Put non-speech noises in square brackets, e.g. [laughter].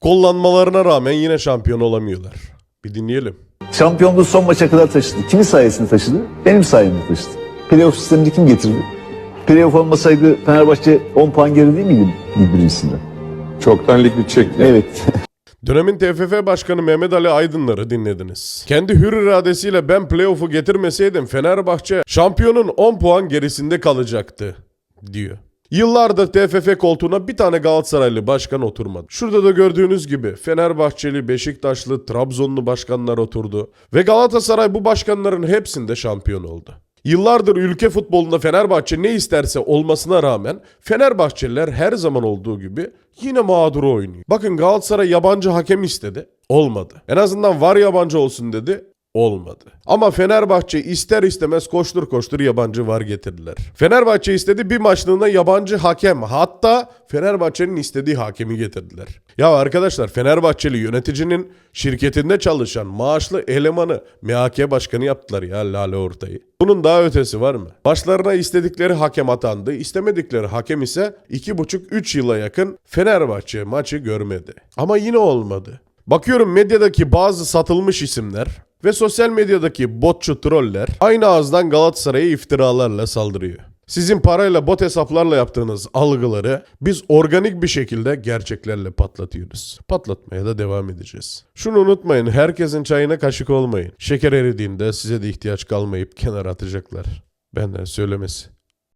Kollanmalarına rağmen yine şampiyon olamıyorlar. Bir dinleyelim. Şampiyonluğu son maça kadar taşıdı. Kimin sayesinde taşıdı? Benim sayemde taşıdı. Playoff sistemini kim getirdi? Playoff olmasaydı Fenerbahçe 10 puan geri değil miydi lig birincisinde? Çoktan lig bitecekti. Evet. [laughs] Dönemin TFF Başkanı Mehmet Ali Aydınlar'ı dinlediniz. Kendi hür iradesiyle ben playoff'u getirmeseydim Fenerbahçe şampiyonun 10 puan gerisinde kalacaktı diyor. Yıllardır TFF koltuğuna bir tane Galatasaraylı başkan oturmadı. Şurada da gördüğünüz gibi Fenerbahçeli, Beşiktaşlı, Trabzonlu başkanlar oturdu. Ve Galatasaray bu başkanların hepsinde şampiyon oldu. Yıllardır ülke futbolunda Fenerbahçe ne isterse olmasına rağmen Fenerbahçeliler her zaman olduğu gibi yine mağduru oynuyor. Bakın Galatasaray yabancı hakem istedi. Olmadı. En azından var yabancı olsun dedi. Olmadı. Ama Fenerbahçe ister istemez koştur koştur yabancı var getirdiler. Fenerbahçe istedi bir maçlığına yabancı hakem hatta Fenerbahçe'nin istediği hakemi getirdiler. Ya arkadaşlar Fenerbahçeli yöneticinin şirketinde çalışan maaşlı elemanı MHK başkanı yaptılar ya Lale Ortay'ı. Bunun daha ötesi var mı? Başlarına istedikleri hakem atandı. istemedikleri hakem ise 2,5-3 yıla yakın Fenerbahçe maçı görmedi. Ama yine olmadı. Bakıyorum medyadaki bazı satılmış isimler ve sosyal medyadaki botçu troller aynı ağızdan Galatasaray'a iftiralarla saldırıyor. Sizin parayla bot hesaplarla yaptığınız algıları biz organik bir şekilde gerçeklerle patlatıyoruz. Patlatmaya da devam edeceğiz. Şunu unutmayın herkesin çayına kaşık olmayın. Şeker eridiğinde size de ihtiyaç kalmayıp kenara atacaklar. Benden söylemesi.